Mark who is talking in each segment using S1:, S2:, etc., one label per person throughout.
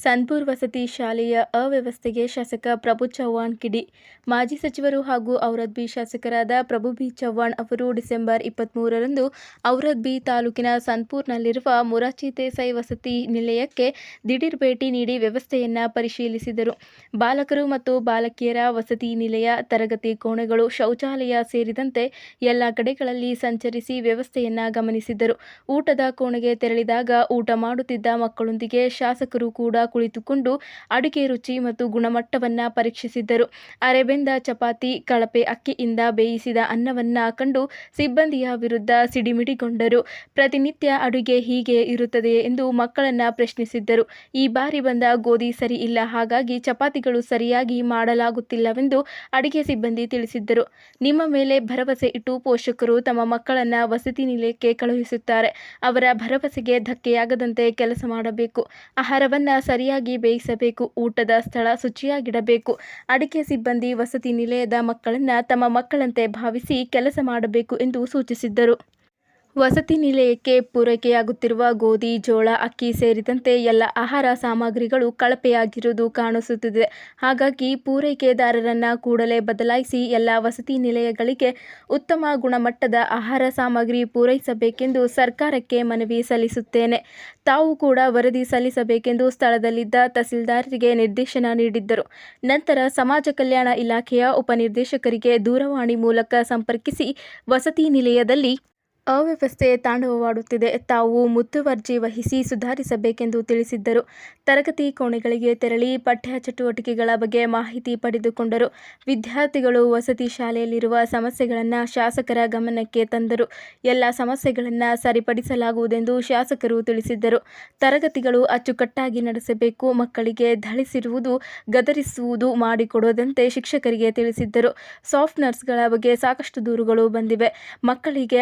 S1: ಸನ್ಪುರ್ ವಸತಿ ಶಾಲೆಯ ಅವ್ಯವಸ್ಥೆಗೆ ಶಾಸಕ ಪ್ರಭು ಚವ್ಹಾಣ್ ಕಿಡಿ. ಮಾಜಿ ಸಚಿವರು ಹಾಗೂ ಔರದ್ಬಿ ಶಾಸಕರಾದ ಪ್ರಭು ಬಿ ಚವ್ಹಾಣ್ ಅವರು ಡಿಸೆಂಬರ್ ಇಪ್ಪತ್ತ್ಮೂರರಂದು ಔರದ್ಬಿ ತಾಲೂಕಿನ ಸನ್ಪುರ್ನಲ್ಲಿರುವ ಮುರಾಚಿ ದೇಸಾಯಿ ವಸತಿ ನಿಲಯಕ್ಕೆ ದಿಢೀರ್ ಭೇಟಿ ನೀಡಿ ವ್ಯವಸ್ಥೆಯನ್ನು ಪರಿಶೀಲಿಸಿದರು. ಬಾಲಕರು ಮತ್ತು ಬಾಲಕಿಯರ ವಸತಿ ನಿಲಯ, ತರಗತಿ ಕೋಣೆಗಳು, ಶೌಚಾಲಯ ಸೇರಿದಂತೆ ಎಲ್ಲ ಕಡೆಗಳಲ್ಲಿ ಸಂಚರಿಸಿ ವ್ಯವಸ್ಥೆಯನ್ನು ಗಮನಿಸಿದರು. ಊಟದ ಕೋಣೆಗೆ ತೆರಳಿದಾಗ ಊಟ ಮಾಡುತ್ತಿದ್ದ ಮಕ್ಕಳೊಂದಿಗೆ ಶಾಸಕರು ಕೂಡ ಕುಳಿತುಕೊಂಡು ಅಡುಗೆ ರುಚಿ ಮತ್ತು ಗುಣಮಟ್ಟವನ್ನು ಪರೀಕ್ಷಿಸಿದ್ದರು. ಅರೆಬೆಂದ, ಚಪಾತಿ, ಕಳಪೆ ಅಕ್ಕಿಯಿಂದ ಬೇಯಿಸಿದ ಅನ್ನವನ್ನ ಕಂಡು ಸಿಬ್ಬಂದಿಯ ವಿರುದ್ಧ ಸಿಡಿಮಿಡಿಗೊಂಡರು. ಪ್ರತಿನಿತ್ಯ ಅಡುಗೆ ಹೀಗೆ ಇರುತ್ತದೆ ಎಂದು ಮಕ್ಕಳನ್ನ ಪ್ರಶ್ನಿಸಿದ್ದರು. ಈ ಬಾರಿ ಬಂದ ಗೋಧಿ ಸರಿ ಇಲ್ಲ, ಹಾಗಾಗಿ ಚಪಾತಿಗಳು ಸರಿಯಾಗಿ ಮಾಡಲಾಗುತ್ತಿಲ್ಲವೆಂದು ಅಡುಗೆ ಸಿಬ್ಬಂದಿ ತಿಳಿಸಿದ್ದರು. ನಿಮ್ಮ ಮೇಲೆ ಭರವಸೆ ಇಟ್ಟು ಪೋಷಕರು ತಮ್ಮ ಮಕ್ಕಳನ್ನ ವಸತಿ ನಿಲಯಕ್ಕೆ ಕಳುಹಿಸುತ್ತಾರೆ. ಅವರ ಭರವಸೆಗೆ ಧಕ್ಕೆಯಾಗದಂತೆ ಕೆಲಸ ಮಾಡಬೇಕು. ಆಹಾರವನ್ನು ಸರಿಯಾಗಿ ಬೇಯಿಸಬೇಕು, ಊಟದ ಸ್ಥಳ ಶುಚಿಯಾಗಿಡಬೇಕು. ಅಡಿಕೆ ಸಿಬ್ಬಂದಿ, ವಸತಿ ನಿಲಯದ ಮಕ್ಕಳನ್ನ ತಮ್ಮ ಮಕ್ಕಳಂತೆ ಭಾವಿಸಿ ಕೆಲಸ ಮಾಡಬೇಕು ಎಂದು ಸೂಚಿಸಿದ್ದರು. ವಸತಿ ನಿಲಯಕ್ಕೆ ಪೂರೈಕೆಯಾಗುತ್ತಿರುವ ಗೋಧಿ, ಜೋಳ, ಅಕ್ಕಿ ಸೇರಿದಂತೆ ಎಲ್ಲ ಆಹಾರ ಸಾಮಗ್ರಿಗಳು ಕಳಪೆಯಾಗಿರುವುದು ಕಾಣಿಸುತ್ತಿದೆ. ಹಾಗಾಗಿ ಪೂರೈಕೆದಾರರನ್ನು ಕೂಡಲೇ ಬದಲಾಯಿಸಿ ಎಲ್ಲ ವಸತಿ ನಿಲಯಗಳಿಗೆ ಉತ್ತಮ ಗುಣಮಟ್ಟದ ಆಹಾರ ಸಾಮಗ್ರಿ ಪೂರೈಸಬೇಕೆಂದು ಸರ್ಕಾರಕ್ಕೆ ಮನವಿ ಸಲ್ಲಿಸುತ್ತೇನೆ. ತಾವು ಕೂಡ ವರದಿ ಸಲ್ಲಿಸಬೇಕೆಂದು ಸ್ಥಳದಲ್ಲಿದ್ದ ತಹಸೀಲ್ದಾರರಿಗೆ ನಿರ್ದೇಶನ ನೀಡಿದ್ದರು. ನಂತರ ಸಮಾಜ ಕಲ್ಯಾಣ ಇಲಾಖೆಯ ಉಪನಿರ್ದೇಶಕರಿಗೆ ದೂರವಾಣಿ ಮೂಲಕ ಸಂಪರ್ಕಿಸಿ ವಸತಿ ನಿಲಯದಲ್ಲಿ ಅವ್ಯವಸ್ಥೆ ತಾಂಡವವಾಡುತ್ತಿದೆ. ತಾವು ಮುತುವರ್ಜಿ ವಹಿಸಿ ಸುಧಾರಿಸಬೇಕೆಂದು ತಿಳಿಸಿದ್ದರು. ತರಗತಿ ಕೋಣೆಗಳಿಗೆ ತೆರಳಿ ಪಠ್ಯ ಚಟುವಟಿಕೆಗಳ ಬಗ್ಗೆ ಮಾಹಿತಿ ಪಡೆದುಕೊಂಡರು. ವಿದ್ಯಾರ್ಥಿಗಳು ವಸತಿ ಶಾಲೆಯಲ್ಲಿರುವ ಸಮಸ್ಯೆಗಳನ್ನು ಶಾಸಕರ ಗಮನಕ್ಕೆ ತಂದರು. ಎಲ್ಲ ಸಮಸ್ಯೆಗಳನ್ನು ಸರಿಪಡಿಸಲಾಗುವುದೆಂದು ಶಾಸಕರು ತಿಳಿಸಿದ್ದರು. ತರಗತಿಗಳು ಅಚ್ಚುಕಟ್ಟಾಗಿ ನಡೆಸಬೇಕು, ಮಕ್ಕಳಿಗೆ ಧಳಿಸಿರುವುದು, ಗದರಿಸುವುದು ಮಾಡಿಕೊಡದಂತೆ ಶಿಕ್ಷಕರಿಗೆ ತಿಳಿಸಿದ್ದರು. ಸಾಫ್ಟ್ ನರ್ಸ್ಗಳ ಬಗ್ಗೆ ಸಾಕಷ್ಟು ದೂರುಗಳು ಬಂದಿವೆ. ಮಕ್ಕಳಿಗೆ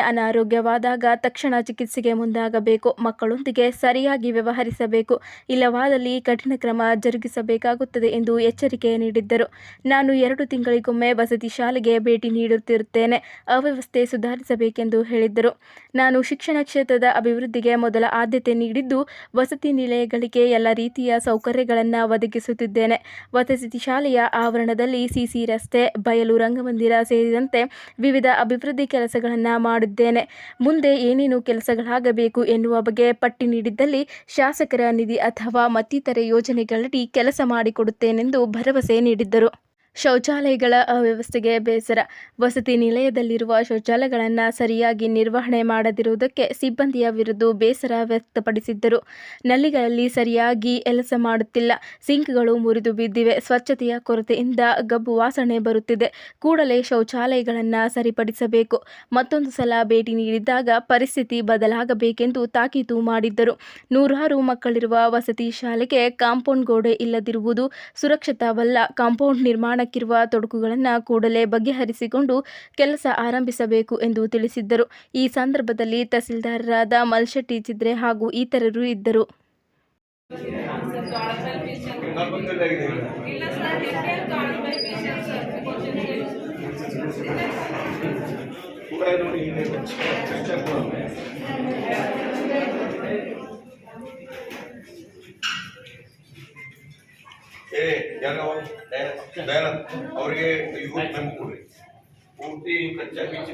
S1: ಅನಾರೋಗ್ಯವಾದಾಗ ತಕ್ಷಣ ಚಿಕಿತ್ಸೆಗೆ ಮುಂದಾಗಬೇಕು. ಮಕ್ಕಳೊಂದಿಗೆ ಸರಿಯಾಗಿ ವ್ಯವಹರಿಸಬೇಕು. ಇಲ್ಲವಾದಲ್ಲಿ ಕಠಿಣ ಕ್ರಮ ಜರುಗಿಸಬೇಕಾಗುತ್ತದೆ ಎಂದು ಎಚ್ಚರಿಕೆ ನೀಡಿದ್ದರು. ನಾನು ಎರಡು ತಿಂಗಳಿಗೊಮ್ಮೆ ವಸತಿ ಶಾಲೆಗೆ ಭೇಟಿ ನೀಡುತ್ತಿರುತ್ತೇನೆ. ಅವ್ಯವಸ್ಥೆ ಸುಧಾರಿಸಬೇಕೆಂದು ಹೇಳಿದ್ದರು. ನಾನು ಶಿಕ್ಷಣ ಕ್ಷೇತ್ರದ ಅಭಿವೃದ್ಧಿಗೆ ಮೊದಲ ಆದ್ಯತೆ ನೀಡಿದ್ದು, ವಸತಿ ನಿಲಯಗಳಿಗೆ ಎಲ್ಲ ರೀತಿಯ ಸೌಕರ್ಯಗಳನ್ನು ಒದಗಿಸುತ್ತಿದ್ದೇನೆ. ವಸತಿ ಶಾಲೆಯ ಆವರಣದಲ್ಲಿ ಸಿಸಿ ರಸ್ತೆ, ಬಯಲು ರಂಗಮಂದಿರ ಸೇರಿದಂತೆ ವಿವಿಧ ಅಭಿವೃದ್ಧಿ ಕೆಲಸಗಳನ್ನು ಮಾಡಿದ್ದೇನೆ. ಮುಂದೆ ಏನೇನು ಕೆಲಸಗಳಾಗಬೇಕು ಎನ್ನುವ ಬಗ್ಗೆ ಪಟ್ಟಿ ನೀಡಿದ್ದಲ್ಲಿ ಶಾಸಕರ ನಿಧಿ ಅಥವಾ ಮತ್ತಿತರ ಯೋಜನೆಗಳಡಿ ಕೆಲಸ ಮಾಡಿಕೊಡುತ್ತೇನೆಂದು ಭರವಸೆ ನೀಡಿದ್ದರು. ಶೌಚಾಲಯಗಳ ಅವ್ಯವಸ್ಥೆಗೆ ಬೇಸರ. ವಸತಿ ನಿಲಯದಲ್ಲಿರುವ ಶೌಚಾಲಯಗಳನ್ನು ಸರಿಯಾಗಿ ನಿರ್ವಹಣೆ ಮಾಡದಿರುವುದಕ್ಕೆ ಸಿಬ್ಬಂದಿಯ ವಿರುದ್ಧ ಬೇಸರ ವ್ಯಕ್ತಪಡಿಸಿದ್ದರು. ನಲ್ಲಿಗಳಲ್ಲಿ ಸರಿಯಾಗಿ ಕೆಲಸ ಮಾಡುತ್ತಿಲ್ಲ. ಸಿಂಕ್ಗಳು ಮುರಿದು ಬಿದ್ದಿವೆ. ಸ್ವಚ್ಛತೆಯ ಕೊರತೆಯಿಂದ ಗಬ್ಬು ವಾಸನೆ ಬರುತ್ತಿದೆ. ಕೂಡಲೇ ಶೌಚಾಲಯಗಳನ್ನು ಸರಿಪಡಿಸಬೇಕು. ಮತ್ತೊಂದು ಸಲ ಭೇಟಿ ನೀಡಿದ್ದಾಗ ಪರಿಸ್ಥಿತಿ ಬದಲಾಗಬೇಕೆಂದು ತಾಕೀತು ಮಾಡಿದ್ದರು. ನೂರಾರು ಮಕ್ಕಳಿರುವ ವಸತಿ ಶಾಲೆಗೆ ಕಾಂಪೌಂಡ್ ಗೋಡೆ ಇಲ್ಲದಿರುವುದು ಸುರಕ್ಷಿತವಲ್ಲ. ಕಾಂಪೌಂಡ್ ನಿರ್ಮಾಣಕ್ಕಿರುವ ತೊಡಕುಗಳನ್ನು ಕೂಡಲೇ ಬಗೆಹರಿಸಿಕೊಂಡು ಕೆಲಸ ಆರಂಭಿಸಬೇಕು ಎಂದು ತಿಳಿಸಿದ್ದರು. ಈ ಸಂದರ್ಭದಲ್ಲಿ ತಹಸೀಲ್ದಾರರಾದ ಮಲ್ಶೆಟ್ಟಿ, ಚಿದ್ರೆ ಹಾಗೂ ಇತರರು ಇದ್ದರು.
S2: ಏ ಯಾಕವ ದಯಾನಂದ್ ಅವ್ರಿಗೆ ಇವ್ರು ಮೆಮೊ ಕೊಡ್ರಿ. ಪೂರ್ತಿ ಕಚ್ಚಾ ಕಚ್ಚಿ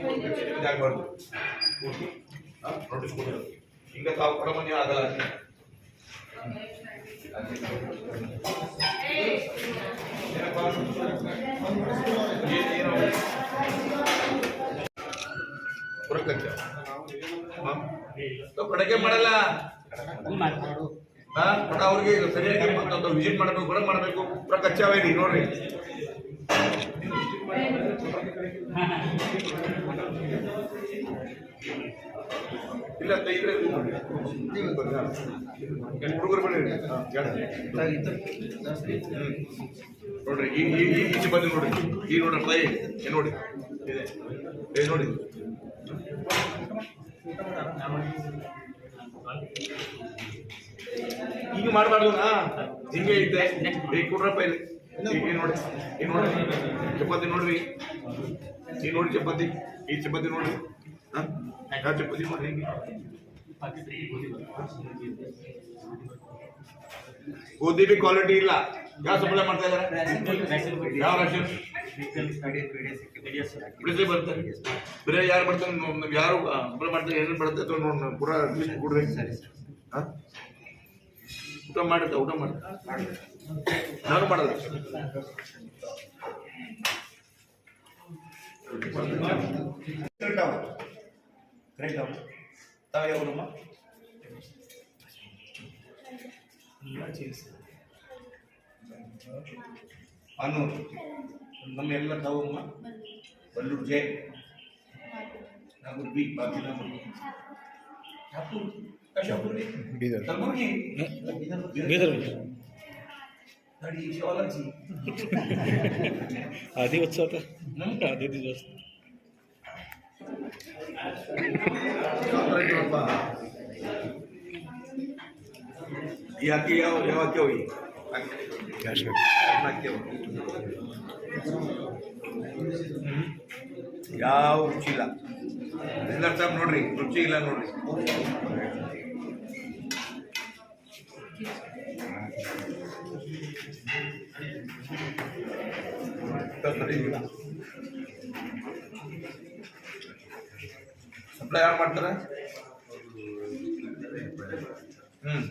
S2: ಇದಾಗಬಾರ್ದು ಪೂರ್ತಿ. ನೋಟಿಸ್ ಕೊಡಿ ಹಿಂಗ ತಾವು ಕೊಡ ಮಂದಿ ಆಗಲ್ಲ? ಪುರಕಚ್ಚ ಕಡೆಗೆ ಮಾಡಲ್ಲ. ಬಟ್ ಅವ್ರಿಗೆ ಸರಿಯಾಗಿ ವಿಸಿಟ್ ಮಾಡಬೇಕು ಕೂಡ ಮಾಡಬೇಕು. ಪುರ ಕಚ್ಚಾವೇರಿ ನೋಡ್ರಿ. ಇಲ್ಲ ಹುಡುಗರು. ಹ್ಮ್. ನೋಡ್ರಿ, ಈ ಈ ಈ ಈಚೆ ಬಂದು ನೋಡ್ರಿ. ಈ ನೋಡ್ರಿ ನೋಡಿ. ಇದೆ. ನೋಡಿ. ಈಗ ಮಾಡಬಾರ್ದು ನಾ. ಹಿಂಗೆ ಐತೆ. ಈಗ ಕೊಡ್ರಪ್ಪ ಇಲ್ಲಿ. ಈಗ ನೋಡಿ, ಈ ನೋಡಿ. ಚಪಾತಿ ನೋಡ್ರಿ. ಈ ನೋಡಿ ಚಪಾತಿ. ಈ ಚಪಾತಿ ನೋಡ್ರಿ ಹಾಂ? ಚಪಾತಿ ಮಾಡಿ ಹಿಂಗೆ. ಗೋಧಿ ಬಿ ಕ್ವಾಲಿಟಿ ಇಲ್ಲ. ಯಾವ ಸಪ್ಲೈ ಮಾಡ್ತಾ ಇದಾರೆ? ಯಾವ ಯಾರು ಬರ್ತಾರೆ ಯಾರು ಸಪ್ಲೈ ಮಾಡ್ತಾರೆ? ಏನೇನು ಬರುತ್ತೆ? ನೋಡಿ, ಪೂರಾ ಲಿಸ್ಟ್ ಕೊಡ್ರಿ. ಹಾಂ? ಊಟ ಮಾಡುತ್ತೆ ಊಟ ಮಾಡುತ್ತೆ ನಾನು ಮಾಡಲ್ಲ
S3: ಕರೆಕ್ಟ್ ಅವ್ರು ತಾವು ಯಾವೂರಮ್ಮ ಅನ್ನೂರು ನಮ್ಮ ಎಲ್ಲ ತಾವಮ್ಮ ಬಲ್ಲೂರು ಜೆ. ನಾಗೂರು ಬಿ ಬಾಗಿಲಮ್ಮ ಶಾಪುರ್ ಶಾಪುರ್
S4: ಬೀದರ್.
S3: ಕಲಬುರ್ಗಿ
S4: ಬೀದರ್
S3: ಗಾಡಿ ಶಿವಾಲಜಿ
S4: आधी उत्सव होता आधी दिवस
S2: ಯಾಕೆ ಯಾವ ಯಾವಕ್ಕೆ ಹೋಗಿ
S4: कॅश
S2: ಯಾವ ರುಚಿ ಇಲ್ಲ ಎಲ್ಲ ಸಾಬ್ ನೋಡ್ರಿ ರುಚಿ ಇಲ್ಲ ನೋಡ್ರಿ ಸಪ್ಲೈ ಯಾರು ಮಾಡ್ತಾರೆ? ಹ್ಮ್.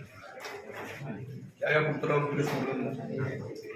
S2: ಯಾವ್ಯಾವ ಕೊಡ್ತಾರೆ ಅವ್ರು ತಿಳಿಸ್ಕೊಡ್ರಿ